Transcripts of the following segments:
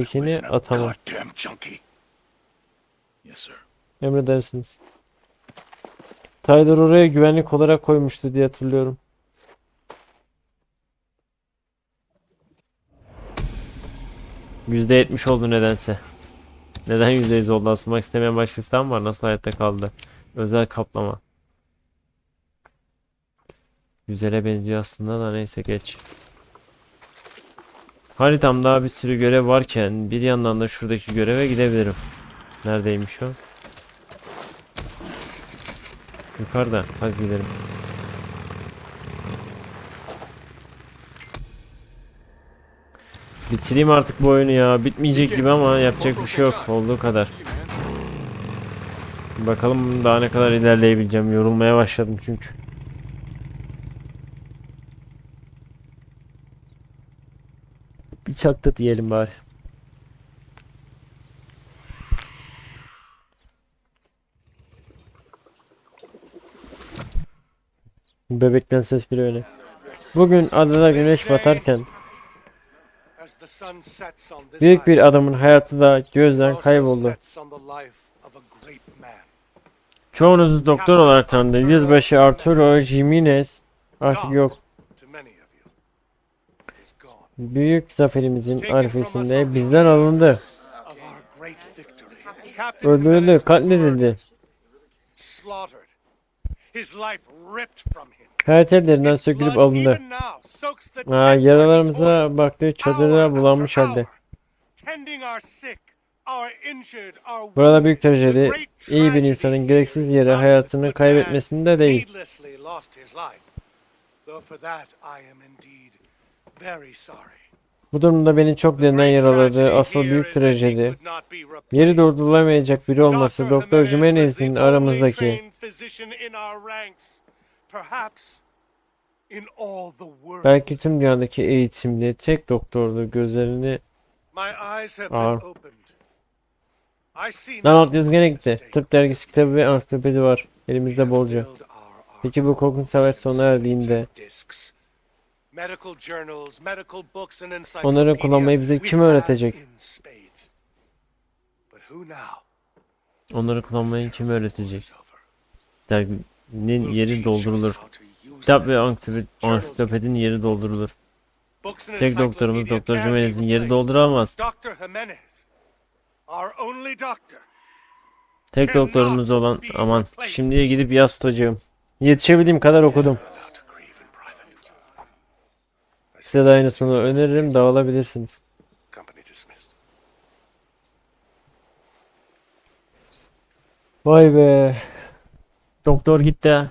tekini atamam. Emredersiniz. Tyler oraya güvenlik olarak koymuştu diye hatırlıyorum. %70 oldu nedense. Neden %100 oldu? Asılmak istemeyen başkası da mı var? Nasıl hayatta kaldı? Özel kaplama. Güzele benziyor aslında da neyse geç. Haritamda bir sürü görev varken bir yandan da şuradaki göreve gidebilirim. Neredeymiş o? Yukarıda. Hadi gidelim. Bitireyim artık bu oyunu ya. Bitmeyecek gibi ama yapacak bir şey yok. Olduğu kadar. Bakalım daha ne kadar ilerleyebileceğim. Yorulmaya başladım çünkü. Bir çakta diyelim bari. Bebekten ses bile öyle. Bugün adada güneş batarken büyük bir adamın hayatı da gözden kayboldu. Çoğunuzu doktor olarak tanıdı. Yüzbaşı Arturo Jimenez artık yok. Büyük zaferimizin arifesinde bizden alındı. Öldürüldü, katledildi. murdered, slaughtered. His life ripped from him. Hayat ellerinden His sökülüp alındı. Aa, yaralarımıza baktığı çadırda bulanmış halde. Burada büyük trajedi iyi bir insanın gereksiz yere hayatını kaybetmesinde değil. Bu durumda beni çok derinden yaraladığı asıl büyük trajedi yeri durdurulamayacak biri olması Doktor Jimenez'in aramızdaki belki tüm dünyadaki eğitimli tek doktordu gözlerini Ağır. Lan alt yazı gene gitti. Tıp dergisi kitabı ve ansiklopedi var. Elimizde bolca. Peki bu korkunç savaş sona erdiğinde Onları kullanmayı bize kim öğretecek? onları kullanmayı kim öğretecek? Derginin yeri doldurulur. Kitap ve ansiklopedi- ansiklopedinin yeri doldurulur. Tek doktorumuz Doktor Jimenez'in yeri dolduramaz. Tek doktorumuz olan aman şimdiye gidip yaz tutacağım. Yetişebildiğim kadar okudum. Size de aynısını öneririm dağılabilirsiniz. Vay be. Doktor gitti ha.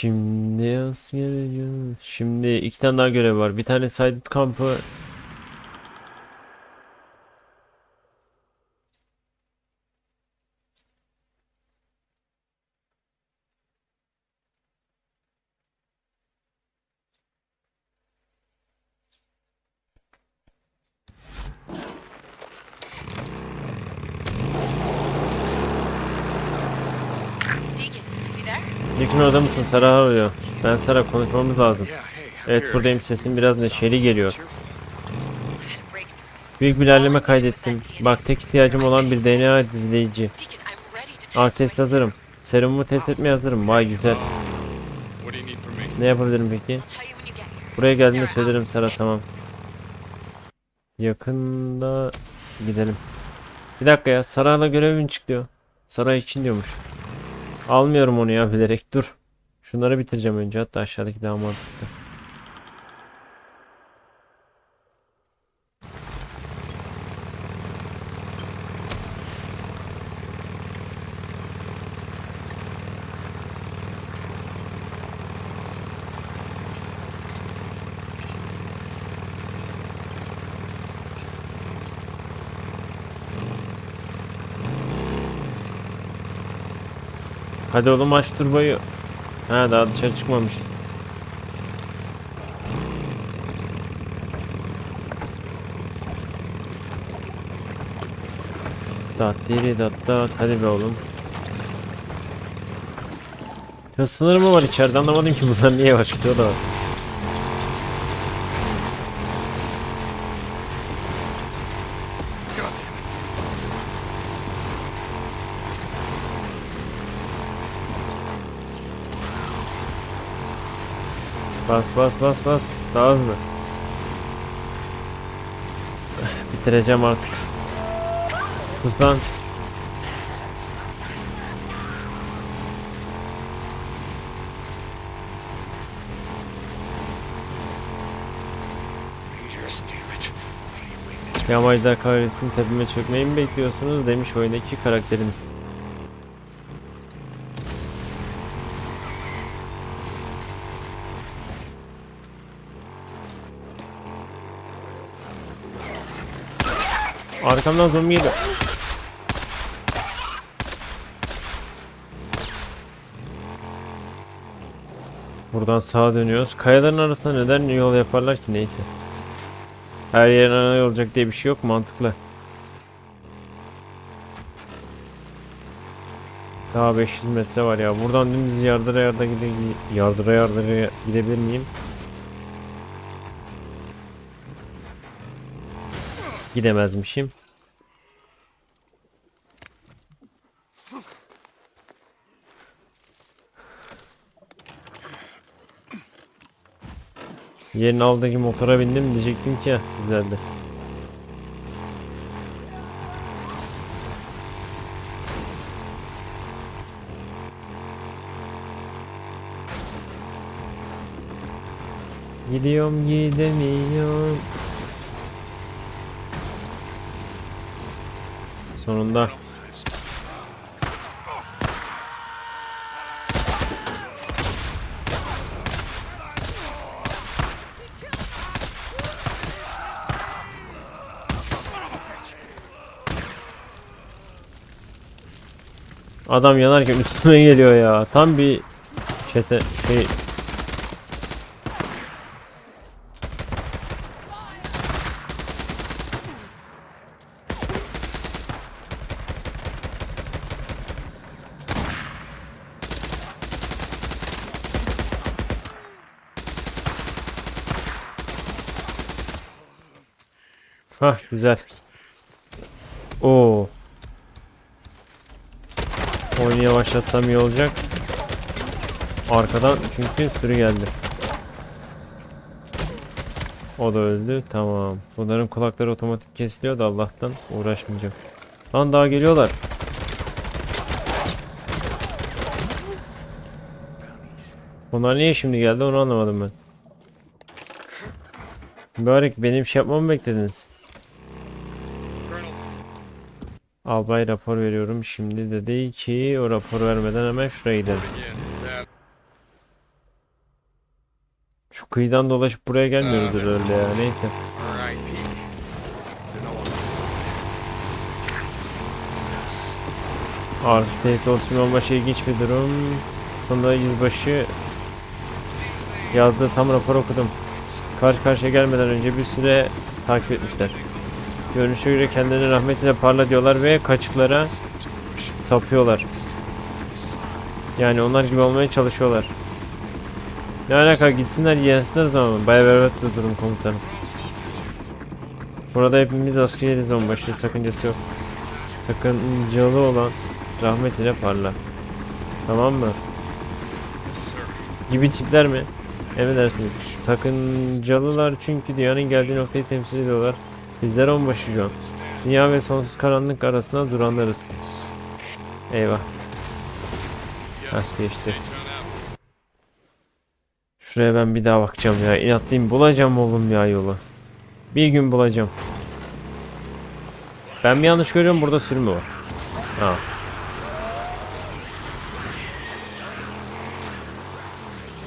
Şimdi Şimdi iki tane daha görev var. Bir tane Saydut kampı. Yakın orada mısın? Sara arıyor. Ben Sara konuşmamız lazım. Evet buradayım sesim biraz neşeli geliyor. Büyük bir ilerleme kaydettim. Bak tek ihtiyacım olan bir DNA ready to test hazırım. Serumumu test etmeye hazırım. Vay güzel. Ne yapabilirim peki? Buraya geldiğinde söylerim Sara tamam. Yakında gidelim. Bir dakika ya Sara'la görevin çıkıyor. Sara için diyormuş. Almıyorum onu ya bilerek dur. Şunları bitireceğim önce hatta aşağıdaki daha mantıklı. Hadi oğlum aç turbayı. Ha daha dışarı çıkmamışız. Dat diri dat dat hadi be oğlum. Ya sınır mı var içeride anlamadım ki bunlar niye gidiyorlar. God Bas bas bas bas. Daha hızlı. Bitireceğim artık. Hızlan. Yamaclar kahretsin tepeme çökmeyi mi bekliyorsunuz demiş oyundaki karakterimiz. Arkamdan zombi geliyor. Buradan sağa dönüyoruz. Kayaların arasında neden yol yaparlar ki neyse. Her yerin ana yol olacak diye bir şey yok mantıklı. Daha 500 metre var ya. Buradan dümdüz yardıra yardıra gide yardıra yardıra gidebilir miyim? Gidemezmişim. Yerin aldaki motora bindim diyecektim ki güzeldi. Gidiyorum gidemiyorum. Sonunda. Adam yanarken üstüme geliyor ya. Tam bir çete şey Hah güzel. Oo. Oyunu yavaşlatsam iyi olacak. Arkadan çünkü sürü geldi. O da öldü. Tamam. Bunların kulakları otomatik kesiliyor da Allah'tan uğraşmayacağım. Lan daha geliyorlar. Bunlar niye şimdi geldi onu anlamadım ben. Mübarek benim şey yapmamı beklediniz. Albay rapor veriyorum. Şimdi dedi ki o rapor vermeden hemen şuraya gidelim. Şu kıyıdan dolaşıp buraya gelmiyoruzdur öyle ya. Neyse. Tehdit Osman başı ilginç bir durum. Sonunda yüzbaşı yazdığı tam rapor okudum. Karşı karşıya gelmeden önce bir süre takip etmişler. Görünüşe göre kendilerine rahmetiyle parla diyorlar ve kaçıklara tapıyorlar. Yani onlar gibi olmaya çalışıyorlar. Ne alaka gitsinler yensinler o zaman. Baya berbat bir durum komutanım. Burada hepimiz askeriyiz onbaşı sakıncası yok. Sakıncalı olan rahmet ile parla. Tamam mı? Gibi tipler mi? Emredersiniz. Sakıncalılar çünkü dünyanın geldiği noktayı temsil ediyorlar. Bizler onbaşı John. Dünya ve sonsuz karanlık arasında duranlarız. Eyvah. Hah geçti. Şuraya ben bir daha bakacağım ya. İnatlıyım. Bulacağım oğlum ya yolu. Bir gün bulacağım. Ben mi yanlış görüyorum? Burada sürü mü var? Ha.